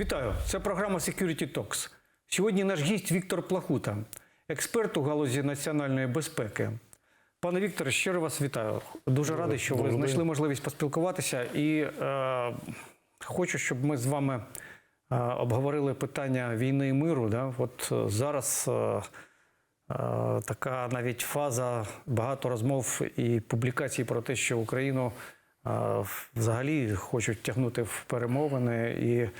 Вітаю! Це програма Security Talks. Сьогодні наш гість Віктор Плахута, експерт у галузі національної безпеки. Пане Вікторе, щиро вас вітаю. Дуже радий, що ви знайшли можливість поспілкуватися. І е, хочу, щоб ми з вами е, обговорили питання війни і миру. Да? От е, зараз е, е, така навіть фаза, багато розмов і публікацій про те, що Україну е, взагалі хочуть тягнути в перемовини. І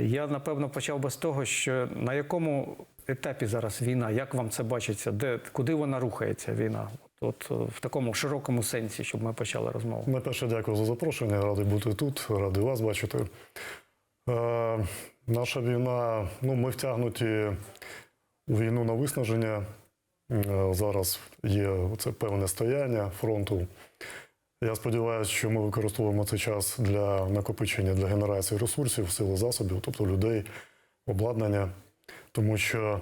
я напевно почав би з того, що на якому етапі зараз війна, як вам це бачиться, де куди вона рухається, війна? От, от е, в такому широкому сенсі, щоб ми почали розмову. Найперше, дякую за запрошення. Радий бути тут, радий вас бачити. Е, наша війна, ну, ми втягнуті у війну на виснаження. Е, зараз є це певне стояння фронту. Я сподіваюся, що ми використовуємо цей час для накопичення для генерації ресурсів, сили засобів, тобто людей, обладнання, тому що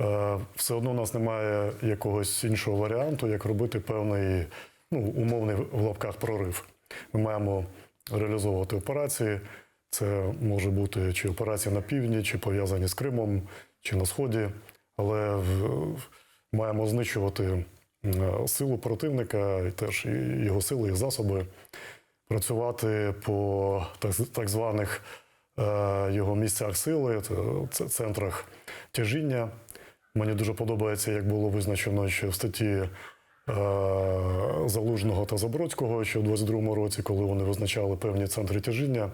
е, все одно у нас немає якогось іншого варіанту, як робити певний ну, умовний в лапках прорив. Ми маємо реалізовувати операції. Це може бути чи операції на півдні, чи пов'язані з Кримом, чи на Сході, але в- маємо знищувати силу противника, і теж його сили, і засоби, працювати по так, званих е, його місцях сили, це, це центрах тяжіння. Мені дуже подобається, як було визначено, що в статті е, Залужного та Забродського, що в 22-му році, коли вони визначали певні центри тяжіння е,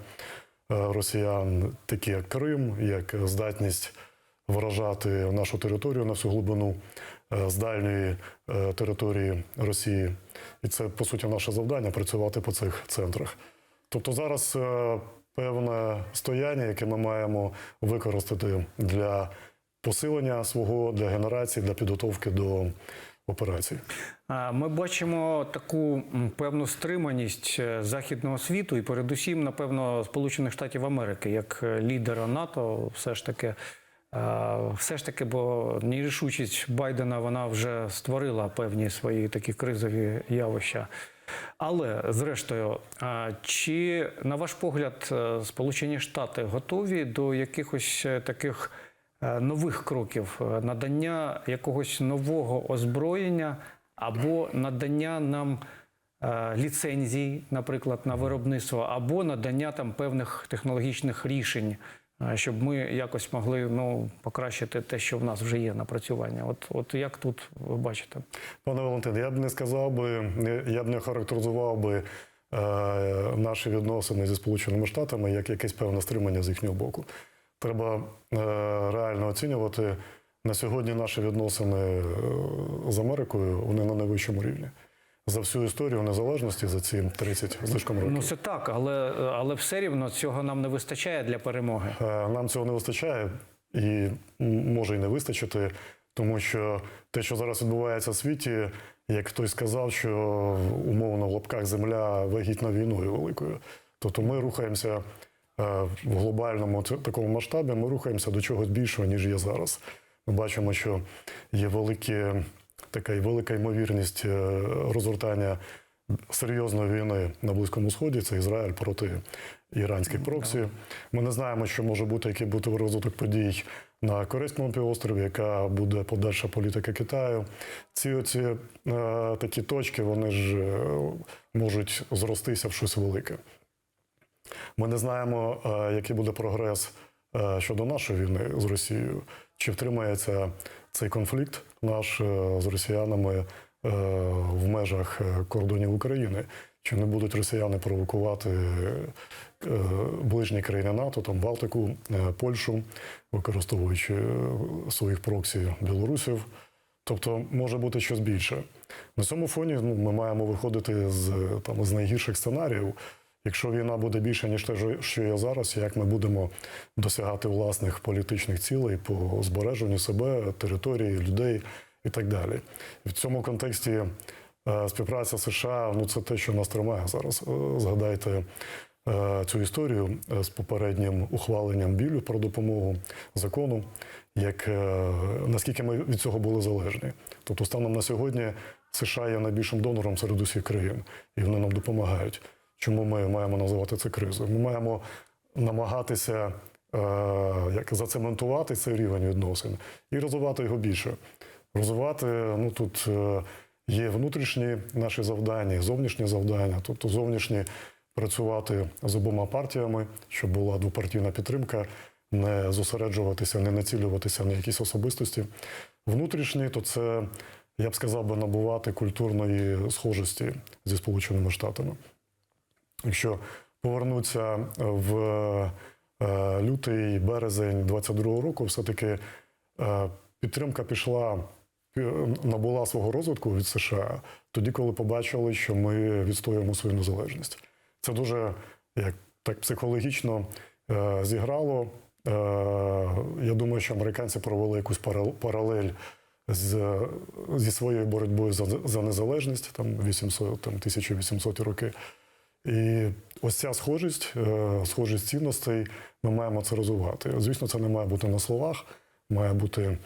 росіян, такі як Крим, як здатність вражати нашу територію на всю глибину е, з дальньої е, території Росії. І це, по суті, наше завдання працювати по цих центрах. Тобто зараз е, певне стояння, яке ми маємо використати для посилення свого, для генерації, для підготовки до операцій. Ми бачимо таку певну стриманість е, західного світу, і передусім, напевно, Сполучених Штатів Америки, як е, лідера НАТО, все ж таки. Все ж таки, бо нерішучість Байдена вона вже створила певні свої такі кризові явища. Але зрештою, чи на ваш погляд, е, Сполучені Штати готові до якихось е, таких е, нових кроків, надання якогось нового озброєння або надання нам ліцензій, наприклад, на виробництво, або надання там певних технологічних рішень, щоб ми якось могли ну, покращити те, що в нас вже є напрацювання. От, от як тут ви бачите? Пане Валентин, я б не сказав би, я б не характеризував би е, наші відносини зі Сполученими Штатами як якесь певне стримання з їхнього боку. Треба е, реально оцінювати на сьогодні наші відносини е, з Америкою вони на найвищому рівні. За всю історію незалежності за ці 30 з лишком років. Ну це так, але, але все рівно цього нам не вистачає для перемоги. Е, Нам цього не вистачає і може й не вистачити, тому що те, що зараз відбувається в світі, як хтось сказав, що умовно в лапках земля вагітна війною великою. Тобто ми рухаємося е, в глобальному такому масштабі, ми рухаємося до чогось більшого, ніж є зараз. Ми бачимо, що є великі, така велика ймовірність е, розгортання серйозної війни на Близькому Сході. Це Ізраїль проти іранських проксі. Ми не знаємо, що може бути, який буде розвиток подій на Корейському півострові, яка буде подальша політика Китаю. Ці оці е, такі точки вони ж е, можуть зростися в щось велике. Ми не знаємо, е, який буде прогрес щодо нашої війни з Росією. Чи втримається цей конфлікт наш е, з росіянами е, в межах е, кордонів України? Чи не будуть росіяни провокувати ближні країни НАТО, там Балтику, Польщу, використовуючи своїх проксі білорусів? Тобто може бути щось більше. На цьому фоні ну, ми маємо виходити з, там, з найгірших сценаріїв. Якщо війна буде більше, ніж те, що є зараз, як ми будемо досягати власних політичних цілей по збереженню себе, території, людей і так далі. І в цьому контексті е, співпраця США ну це те, що нас тримає зараз. Е, Згадайте е, цю історію з попереднім ухваленням білю про допомогу закону, як наскільки ми від цього були залежні. Тобто, станом на сьогодні США є найбільшим донором серед усіх країн, і вони нам допомагають. Чому ми маємо називати це кризою? Ми маємо намагатися е, як зацементувати цей рівень відносин і розвивати його більше. Розвивати ну тут е, є внутрішні наші завдання, зовнішні завдання, тобто зовнішні працювати з обома партіями, щоб була двопартійна підтримка, не зосереджуватися, не націлюватися на якісь особистості. Внутрішні, то це, я б сказав би, набувати культурної схожості зі Сполученими Штатами. Якщо повернутися в е, лютий, березень 22-го року, все-таки е, підтримка пішла, набула свого розвитку від США тоді, коли побачили, що ми відстоюємо свою незалежність. Це дуже як так психологічно е, зіграло. Е, я думаю, що американці провели якусь паралель з, зі своєю боротьбою за, за незалежність, там 800, там 1800 роки. І ось ця схожість, е, схожість цінностей, ми маємо це розвивати. Звісно, це не має бути на словах, має бути е,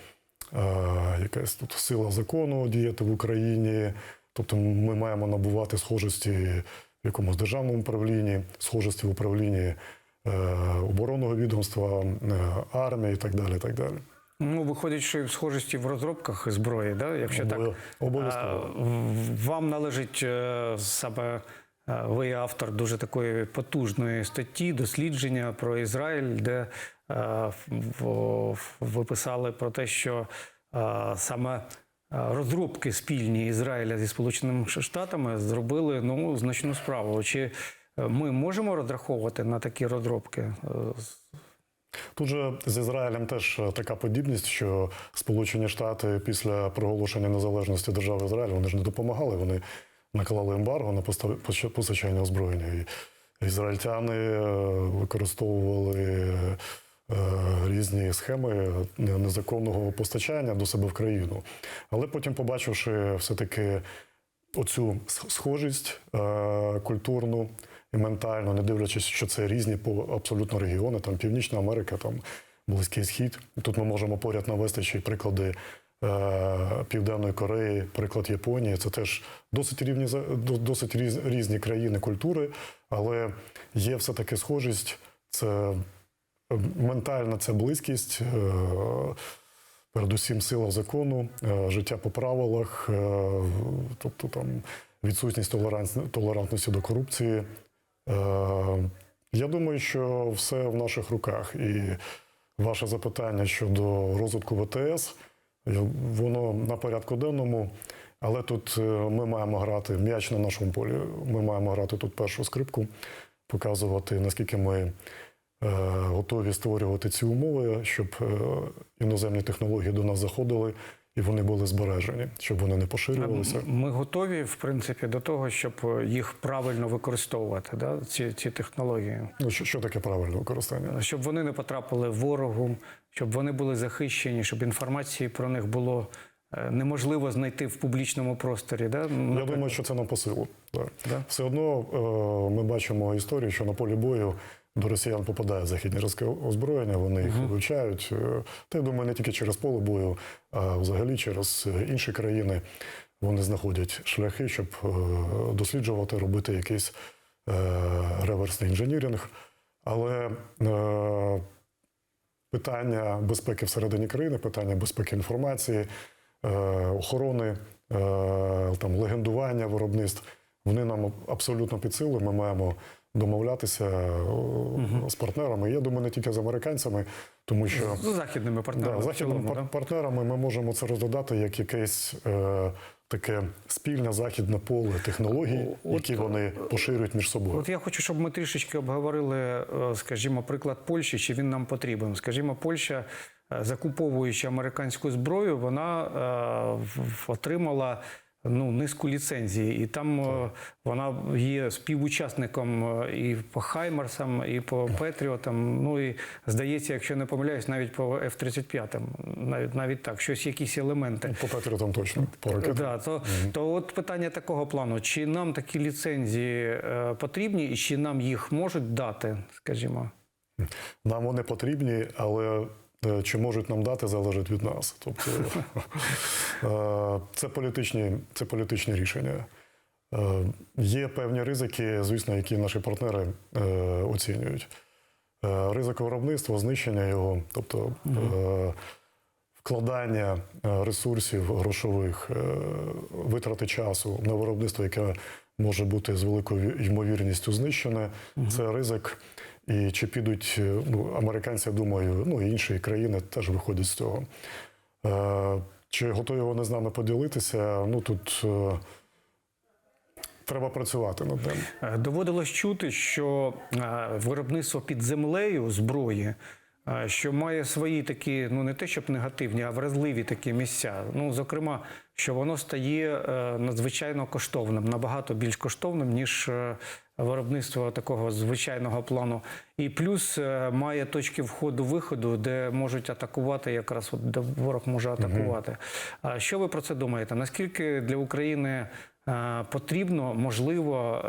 якась тут сила закону діяти в Україні. Тобто ми маємо набувати схожості в якомусь державному управлінні, схожості в управлінні е, оборонного відомства, армії і так далі. І так далі. Ну, виходить, що і в схожості в розробках зброї, да? якщо так. Обов'язково. Вам належить саме ви автор дуже такої потужної статті, дослідження про Ізраїль, де е, ви писали про те, що е, саме е, розробки спільні Ізраїля зі Сполученими Штатами зробили ну, значну справу. Чи е, ми можемо розраховувати на такі розробки? Е, Тут же з Ізраїлем теж е, така подібність, що Сполучені Штати після проголошення незалежності держави Ізраїль вони ж не допомагали. Вони наклали ембарго на постачання озброєння. Ізраїльтяни е, використовували е, різні схеми незаконного постачання до себе в країну. Але потім, побачивши все-таки оцю схожість е, культурну і ментальну, не дивлячись, що це різні по абсолютно регіони, там Північна Америка, там Близький Схід. Тут ми можемо поряд навести ще й приклади Південної Кореї, приклад Японії. Це теж досить рівні досить різні країни культури, але є все таки схожість. Це е, ментальна це близькість. е, Передусім сила закону, е, життя по правилах, е, тобто там відсутність толерантності до корупції. Е, Я думаю, що все в наших руках. І ваше запитання щодо розвитку ВТС, е, воно на порядку денному. Але тут е, ми маємо грати м'яч на нашому полі. Ми маємо грати тут першу скрипку, показувати, наскільки ми е, готові створювати ці умови, щоб е, іноземні технології до нас заходили і вони були збережені, щоб вони не поширювалися. Ми готові, в принципі, до того, щоб їх правильно використовувати, да, ці, ці технології. Ну, що, що таке правильне використання? Щоб вони не потрапили ворогу, щоб вони були захищені, щоб інформації про них було е, неможливо знайти в публічному просторі. Да? Я думаю, що це нам по силу. Так. Да. Все одно е, ми бачимо історію, що на полі бою до росіян попадає західні розки- озброєння, вони їх вивчають. Е, Та я думаю, не тільки через поле бою, а взагалі через е, інші країни вони знаходять шляхи, щоб е, досліджувати, робити якийсь реверсний інженіринг. Але питання безпеки всередині країни, питання безпеки інформації, охорони, там, легендування виробництв, вони нам абсолютно під силу. Ми маємо домовлятися е, з партнерами. Я думаю, не тільки з американцями, тому що з західними партнерами. да, західними цілому, пар- да? партнерами ми можемо це розглядати як якесь е, таке спільне західне поле технологій, От- які вони поширюють між собою. От я хочу, щоб ми трішечки обговорили, е, скажімо, приклад Польщі, чи він нам потрібен. Скажімо, Польща, е, закуповуючи американську зброю, вона е, отримала. Ну, низку ліцензій, і там е, вона є співучасником е, і по Хаймарсам, і по Петріотам. Ну і здається, якщо не помиляюсь, навіть по F-35, навіть навіть так, щось якісь елементи. По Петріотам точно, по ракетам. Да, то, то от питання такого плану: чи нам такі ліцензії е, потрібні, і чи нам їх можуть дати, скажімо? Нам вони потрібні, але е, чи можуть нам дати, залежить від нас. Тобто е, це політичні, це політичні рішення. Е, Є певні ризики, звісно, які наші партнери е, оцінюють. Е, Ризик виробництва, знищення його, тобто е, вкладання е, ресурсів грошових, е, витрати часу на виробництво, яке може бути з великою ймовірністю знищене, це ризик. І чи підуть е, ну, американці, думаю, ну і інші країни теж виходять з цього. Е, Чи готові вони з нами поділитися? Ну тут е, треба працювати над ним. Е, Доводилось чути, що виробництво під землею зброї, що має свої такі, ну не те, щоб негативні, а вразливі такі місця. Ну, зокрема, що воно стає е, надзвичайно коштовним, набагато більш коштовним, ніж е, виробництво такого звичайного плану. І плюс е, має точки входу-виходу, де можуть атакувати, якраз от де ворог може атакувати. А Що ви про це думаєте? Наскільки для України? Потрібно, можливо,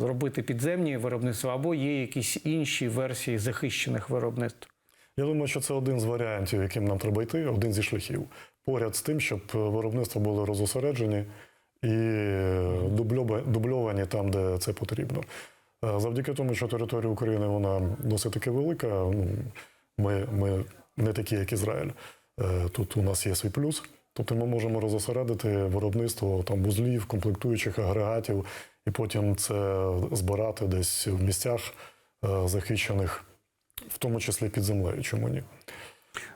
зробити підземні виробництва або є якісь інші версії захищених виробництв. Я думаю, що це один з варіантів, яким нам треба йти, один зі шляхів. Поряд з тим, щоб виробництва були розосереджені і дубльовані там, де це потрібно. Е, Завдяки тому, що територія України вона досить таки велика. Ну, ми, ми не такі, як Ізраїль. Е, Тут у нас є свій плюс. Тобто ми можемо розосередити виробництво там вузлів, комплектуючих агрегатів, і потім це збирати десь в місцях е, захищених в тому числі під землею. Чому ні?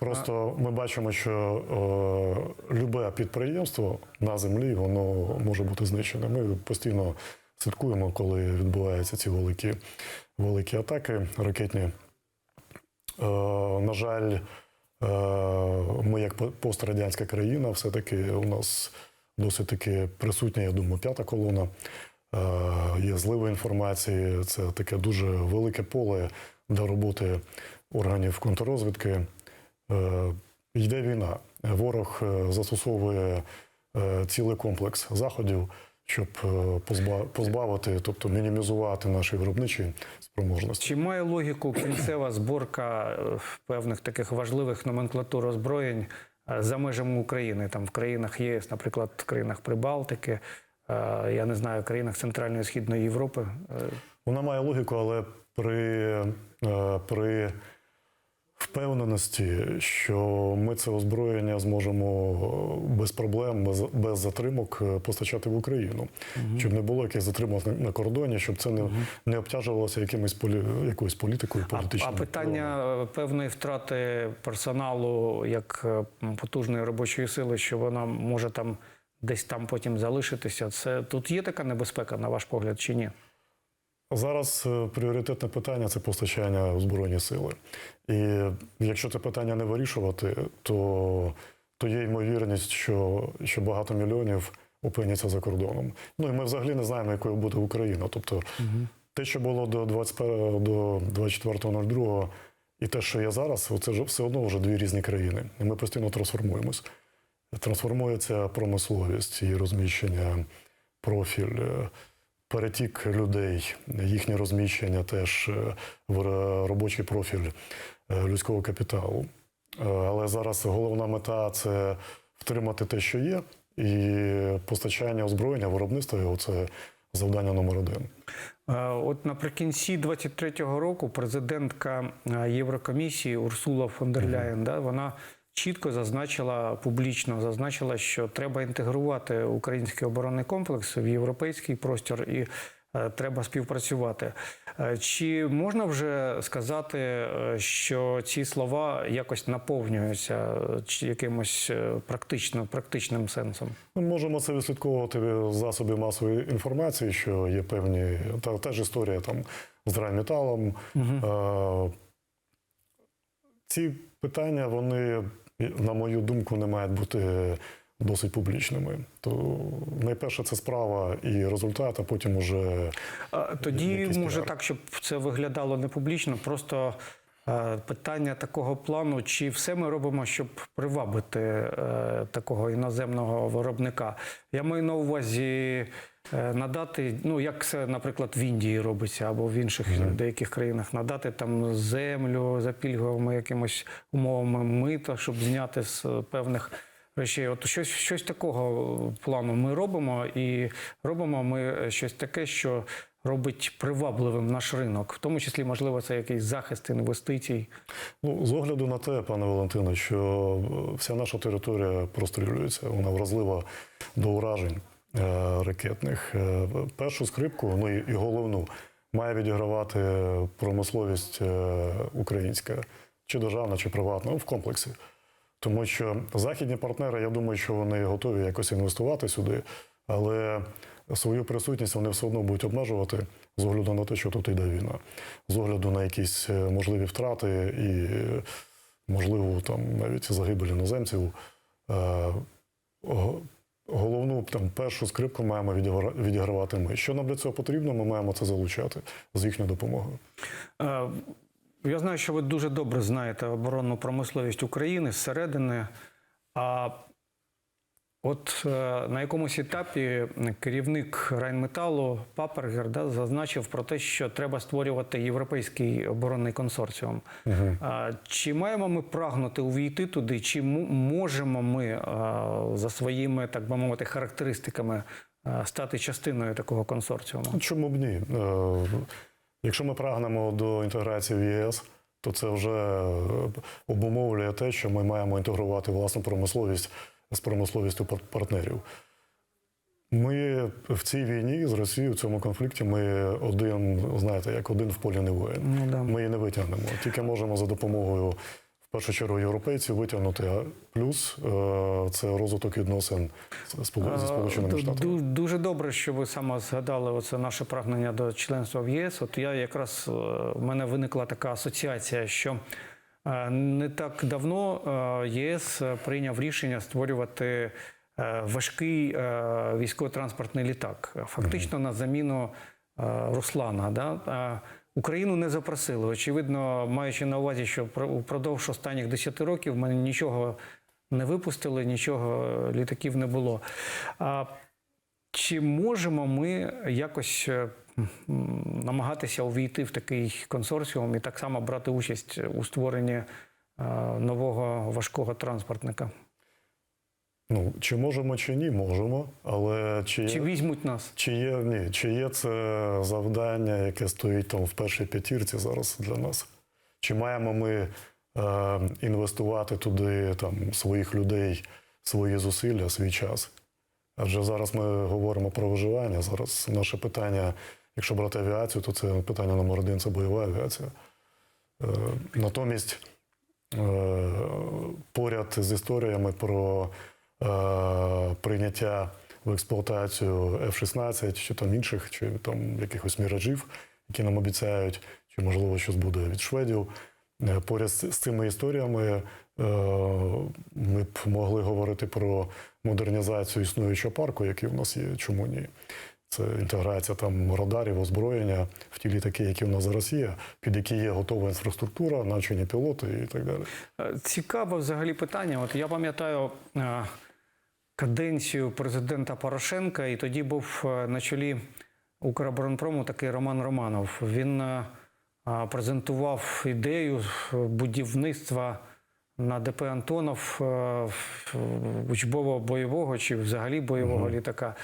Просто ми бачимо, що е, любе підприємство на землі воно може бути знищене. Ми постійно слідкуємо, коли відбуваються ці великі, великі атаки ракетні. Е, на жаль, е, ми як пострадянська країна, все-таки у нас досить таки присутня, я думаю, п'ята колона. Е, Є злива інформації, це таке дуже велике поле для роботи органів контррозвідки. Е, Йде війна. Ворог е, застосовує е, цілий комплекс заходів, щоб позбавити, тобто мінімізувати наші виробничі спроможності. Чи має логіку кінцева зборка певних таких важливих номенклатур озброєнь за межами України, там в країнах ЄС, наприклад, в країнах Прибалтики, я не знаю, в країнах Центральної і Східної Європи? Вона має логіку, але при, при впевненості, що ми це озброєння зможемо без проблем, без, без затримок е, постачати в Україну, щоб не було якихось затримок на, на кордоні, щоб це не, не обтяжувалося якимось полі, якоюсь політикою А, політичною. а питання е, певної втрати персоналу як е, потужної робочої сили, що вона може там десь там потім залишитися. Це тут є така небезпека, на ваш погляд, чи ні? Зараз е, пріоритетне питання це постачання в збройні сили. І якщо це питання не вирішувати, то, то є ймовірність, що, що багато мільйонів опиняться за кордоном. Ну і ми взагалі не знаємо, якою буде Україна. Тобто те, що було до 21, до 24.02, і те, що є зараз, це ж все одно вже дві різні країни. І ми постійно трансформуємось. Трансформується промисловість, її розміщення, профіль. Перетік людей, їхнє розміщення теж е, в робочий профіль е, людського капіталу. Е, Але зараз головна мета це втримати те, що є, і постачання озброєння, виробництво його це завдання номер один. От наприкінці 23-го року президентка Єврокомісії Урсула фон дер Ляєн, да, вона чітко зазначила публічно, зазначила, що треба інтегрувати український оборонний комплекс в європейський простір і е, треба співпрацювати. Е, Чи можна вже сказати, е, що ці слова якось наповнюються чи якимось практично, практичним сенсом? Ми можемо це відслідковувати з засобів масової інформації, що є певні та теж історія там з драйметалом. Е, ці питання, вони, на мою думку, не мають бути досить публічними. То найперше це справа і результат, а потім уже А, Тоді може так, щоб це виглядало не публічно. Просто е, питання такого плану: чи все ми робимо, щоб привабити е, такого іноземного виробника? Я маю на увазі е, надати, ну як це, наприклад, в Індії робиться або в інших деяких країнах, надати там землю за пільговими якимось умовами мита, щоб зняти з е, певних. речей. От щось, щось такого плану ми робимо, і робимо ми щось таке, що робить привабливим наш ринок, в тому числі, можливо, це якийсь захист інвестицій. Ну, з огляду на те, пане Валентине, що е, вся наша територія прострілюється, вона вразлива до уражень е, ракетних. Е, першу скрипку, ну і, головну, має відігравати промисловість е, українська, чи державна, чи приватна, ну, в комплексі. Тому що західні партнери, я думаю, що вони готові якось інвестувати сюди, але свою присутність вони все одно будуть обмежувати з огляду на те, що тут йде війна, з огляду на якісь е, можливі втрати і е, можливо там навіть загибель іноземців. Го- Головну там першу скрипку маємо відігра- відігравати ми. Що нам для цього потрібно, ми маємо це залучати з їхньою допомогою. Е, Я знаю, що ви дуже добре знаєте оборонну промисловість України зсередини. А от е, на якомусь етапі керівник Райнметалу Папергер да, зазначив про те, що треба створювати європейський оборонний консорціум. А Чи маємо ми прагнути увійти туди, чи можемо ми е, за своїми, так би мовити, характеристиками е, стати частиною такого консорціуму? Ну, Чому б ні? Якщо ми прагнемо до інтеграції в ЄС, то це вже обумовлює те, що ми маємо інтегрувати власну промисловість з промисловістю партнерів. Ми в цій війні з Росією в цьому конфлікті ми один, знаєте, як один в полі не воїн. Ну, да. Ми її не витягнемо. Тільки можемо за допомогою, в першу чергу, європейців витягнути. А плюс е, це розвиток відносин зі Сполученими Штатами. Дуже добре, що ви саме згадали оце наше прагнення до членства в ЄС. От я якраз е, в мене виникла така асоціація, що е, не так давно е, єС прийняв рішення створювати е, важкий е, військово-транспортний літак, фактично на заміну е, Руслана. Да? Україну не запросили. Очевидно, маючи на увазі, що про- упродовж останніх 10 років ми нічого не випустили, нічого е, літаків не було. А чи можемо ми якось е, намагатися увійти в такий консорціум і так само брати участь у створенні е, нового важкого транспортника? Ну, чи можемо, чи ні, можемо. Але чи Чи візьмуть нас? чи є, ні, чи є це завдання, яке стоїть там в першій п'ятірці зараз для нас? Чи маємо ми е, інвестувати туди там, своїх людей, свої зусилля, свій час? Адже зараз ми говоримо про виживання. Зараз наше питання, якщо брати авіацію, то це питання номер один це бойова авіація. Е, натомість е, поряд з історіями про е, прийняття в експлуатацію F-16 чи там інших, чи там якихось міражів, які нам обіцяють, чи можливо щось буде від шведів. Поряд з цими історіями ми б могли говорити про модернізацію існуючого парку, який в нас є. Чому ні? Це інтеграція там радарів, озброєння в ті літаки, які в нас зараз є, під які є готова інфраструктура, навчені пілоти і так далі. Е, Цікаве взагалі питання. От я пам'ятаю е, каденцію президента Порошенка, і тоді був е, на чолі Укроборонпрому такий Роман Романов. Він презентував ідею будівництва на ДП Антонов учбово-бойового чи взагалі бойового літака.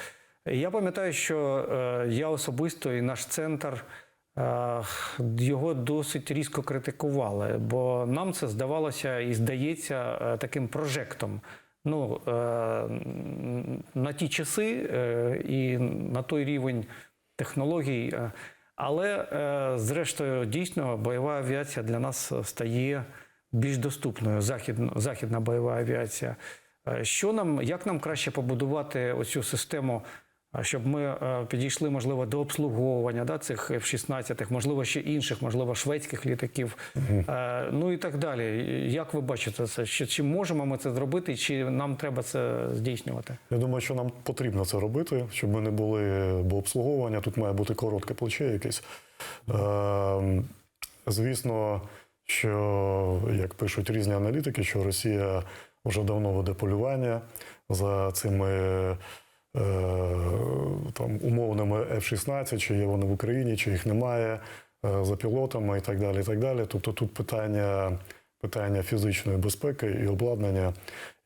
Я пам'ятаю, що е, я особисто і наш центр е, його досить різко критикували, бо нам це здавалося і здається е, таким прожектом. Ну, на ті часи і на той рівень технологій. Але, зрештою, дійсно, бойова авіація для нас стає більш доступною. Західна, західна бойова авіація. Що нам, як нам краще побудувати оцю систему, щоб ми е, підійшли, можливо, до обслуговування да, цих F-16, можливо, ще інших, можливо, шведських літаків, е, ну і так далі. Як ви бачите це? Чи, чи можемо ми це зробити, чи нам треба це здійснювати? Я думаю, що нам потрібно це робити, щоб ми не були, бо обслуговування тут має бути коротке плече якесь. Е, звісно, що як пишуть різні аналітики, що Росія вже давно веде полювання за цими там, умовними F-16, чи є вони в Україні, чи їх немає, е, за пілотами і так далі. І так далі. Тобто тут питання питання фізичної безпеки і обладнання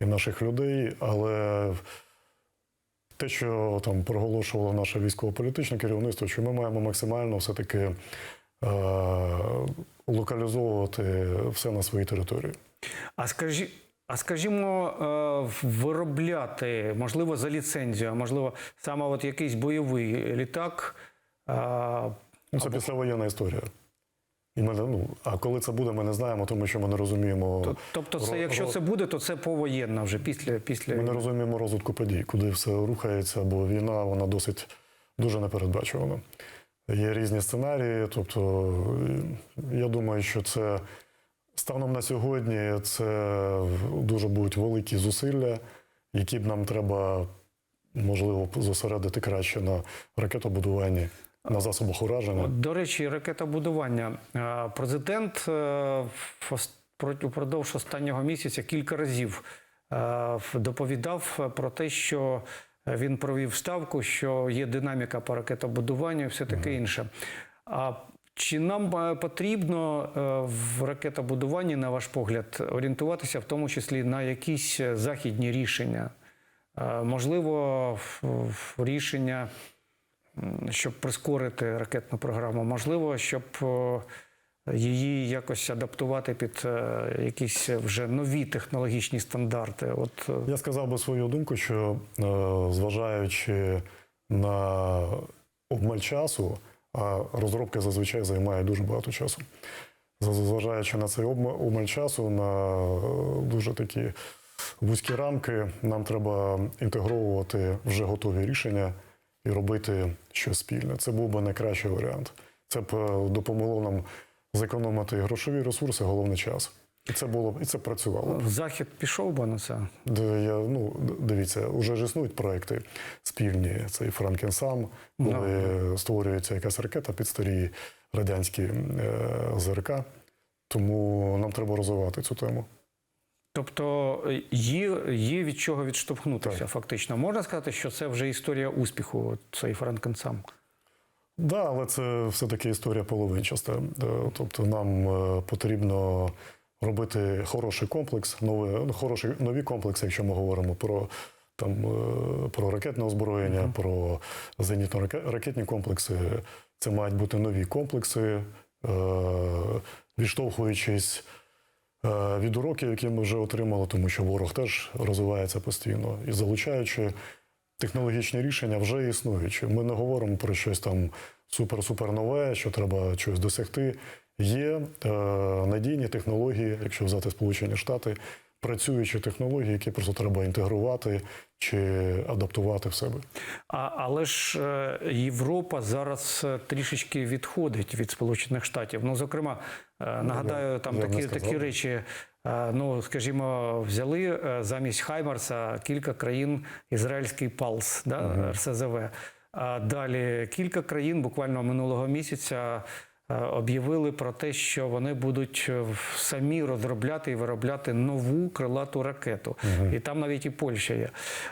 і наших людей, але те, що там проголошувало наше військово-політичне керівництво, що ми маємо максимально все-таки е, локалізовувати все на своїй території. А скажі, а скажімо, е, виробляти, можливо, за ліцензію, а можливо, саме от якийсь бойовий літак. Ну, це післявоєнна історія. І ми, ну, а коли це буде, ми не знаємо, тому що ми не розуміємо. Тобто, це, якщо це буде, то це повоєнна вже після. після... Ми не розуміємо розвитку подій, куди все рухається, бо війна вона досить дуже непередбачувана. Є різні сценарії. Тобто, я думаю, що це станом на сьогодні це дуже будуть великі зусилля, які б нам треба, можливо, зосередити краще на ракетобудуванні, на засобах ураження. До речі, ракетобудування. Е, Президент е, в ос- проти- упродовж останнього місяця кілька разів е, доповідав про те, що він провів ставку, що є динаміка по ракетобудуванню і все таке інше. А чи нам е, потрібно е, в ракетобудуванні, на ваш погляд, орієнтуватися в тому числі на якісь е, західні рішення? Можливо, рішення щоб прискорити ракетну програму, можливо, щоб її якось адаптувати під якісь вже нові технологічні стандарти. От Я сказав би свою думку, що зважаючи на обмаль часу, а розробка зазвичай займає дуже багато часу. Зважаючи на цей обмаль часу, на е, дуже такі вузькі рамки, нам треба інтегровувати вже готові рішення і робити щось спільне. Це був би найкращий варіант. Це б е, допомогло нам зекономити грошові ресурси, головний час. І це було і це працювало. захід пішов би на це. Де я, ну, дивіться, вже ж існують проекти спільні. Це і Франкенсам, коли створюється якась ракета під старі радянські е, ЗРК. Тому нам треба розвивати цю тему. Тобто е, є, є від чого відштовхнутися, Так. фактично. Можна сказати, що це вже історія успіху, цей Франкенсам. Да, але це все-таки історія половинчаста. Е, Тобто нам е, потрібно робити хороший комплекс, новий, ну, хороший, нові комплекси, якщо ми говоримо про, там, е, про ракетне озброєння, про зенітно-ракетні комплекси. Це мають бути нові комплекси, е, відштовхуючись е, від уроків, які ми вже отримали, тому що ворог теж розвивається постійно і залучаючи технологічні рішення вже існуючі. Ми не говоримо про щось там супер-супер нове, що треба щось досягти. Є е, надійні технології, якщо взяти Сполучені Штати, працюючі технології, які просто треба інтегрувати чи адаптувати в себе. А, але ж е, Європа зараз е, трішечки відходить від Сполучених Штатів. Ну, зокрема, е, нагадаю, там я такі, такі речі. Е, Ну, скажімо, взяли е, замість Хаймарса кілька країн ізраїльський палс, да, РСЗВ. А далі кілька країн буквально минулого місяця е, об'явили про те, що вони будуть е, самі розробляти і виробляти нову крилату ракету. І там навіть і Польща є.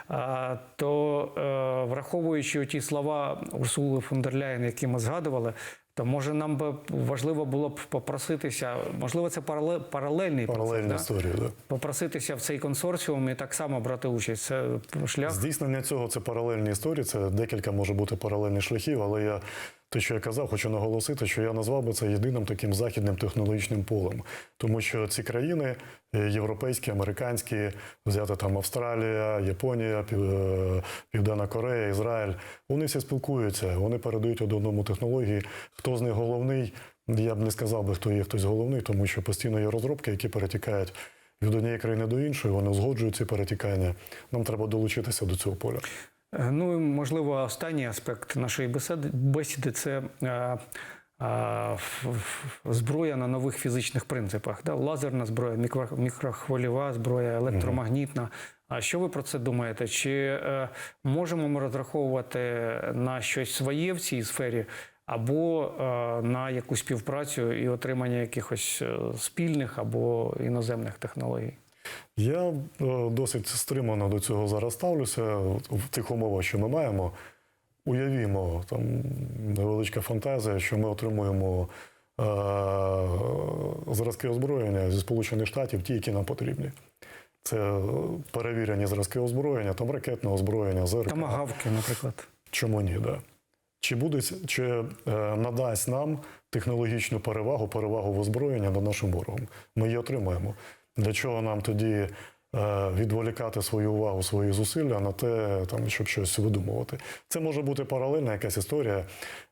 А, то е, враховуючи ті слова Урсули фон дер Ляєн, які ми згадували, то може нам би важливо було б попроситися, можливо, це парале- паралельний Паралельна процес, да? Да? попроситися в цей консорціум і так само брати участь. Це шлях. Здійснення цього це паралельні історії, це декілька може бути паралельних шляхів, але я те, що я казав, хочу наголосити, що я назвав би це єдиним таким західним технологічним полем, тому що ці країни е, європейські, американські, взяти там Австралія, Японія, е, Південна Корея, Ізраїль, вони всі спілкуються, вони передають одному технології. Хто з них головний? Я б не сказав би, хто є хтось головний, тому що постійно є розробки, які перетікають від однієї країни до іншої, вони узгоджують ці перетікання. Нам треба долучитися до цього поля. Е, Ну і можливо, останній аспект нашої бесіди, бесіди це е, е, зброя на нових фізичних принципах. Да? Лазерна зброя, мікро- мікрохвильова зброя, електромагнітна. А що ви про це думаєте? Чи е, можемо ми розраховувати на щось своє в цій сфері? Або е, на якусь співпрацю і отримання якихось е, спільних або іноземних технологій? Я е, досить стримано до цього зараз ставлюся в тих умовах, що ми маємо. Уявімо, там невеличка фантазія, що ми отримуємо зразки озброєння зі Сполучених Штатів, ті, які нам потрібні. Це е, перевірені зразки озброєння, там ракетне озброєння, ЗРК. Тамагавки, наприклад. Чому ні? Да. Чи буде чи е, надасть нам технологічну перевагу, перевагу в озброєнні над нашим ворогом? Ми її отримаємо. Для чого нам тоді е, відволікати свою увагу, свої зусилля на те, там, щоб щось видумувати? Це може бути паралельна якась історія.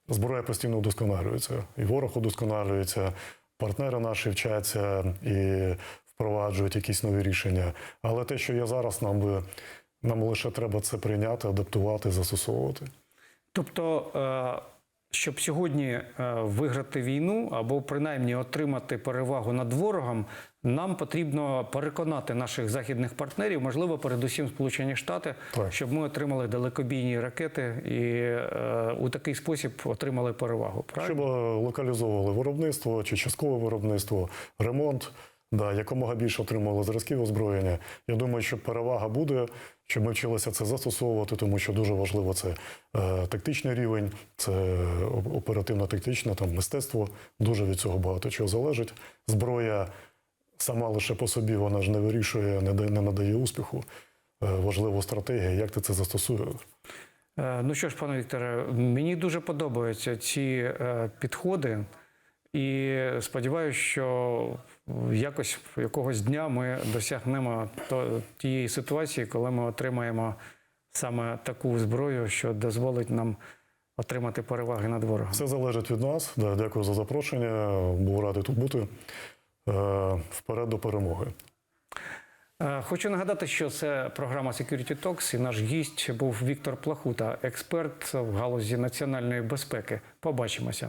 Зброя постійно удосконалюється, і ворог удосконалюється, партнери наші вчаться і впроваджують якісь нові рішення. Але те, що є зараз, нам би нам лише треба це прийняти, адаптувати, застосовувати. Тобто, е, щоб сьогодні е, виграти війну або принаймні отримати перевагу над ворогом, нам потрібно переконати наших західних партнерів, можливо, передусім Сполучені Штати, Так. щоб ми отримали далекобійні ракети і е, у такий спосіб отримали перевагу. Правильно? Щоб е, локалізовували виробництво чи часткове виробництво, ремонт, да, якомога більше отримували зразків озброєння. Я думаю, що перевага буде, щоб ми вчилися це застосовувати, тому що дуже важливо це е, тактичний рівень, це оперативно-тактичне там мистецтво. Дуже від цього багато чого залежить. Зброя сама лише по собі вона ж не вирішує, не, не надає успіху. Е, важлива стратегія, як ти це застосуєш. Е, Ну що ж, пане Вікторе, мені дуже подобаються ці е, підходи, і сподіваюся, що якось якогось дня ми досягнемо тієї ситуації, коли ми отримаємо саме таку зброю, що дозволить нам отримати переваги над ворогом. Все залежить від нас. Да, дякую за запрошення. Був радий тут бути. Е, Вперед до перемоги. Е, Хочу нагадати, що це програма Security Talks, і наш гість був Віктор Плахута, експерт в галузі національної безпеки. Побачимося.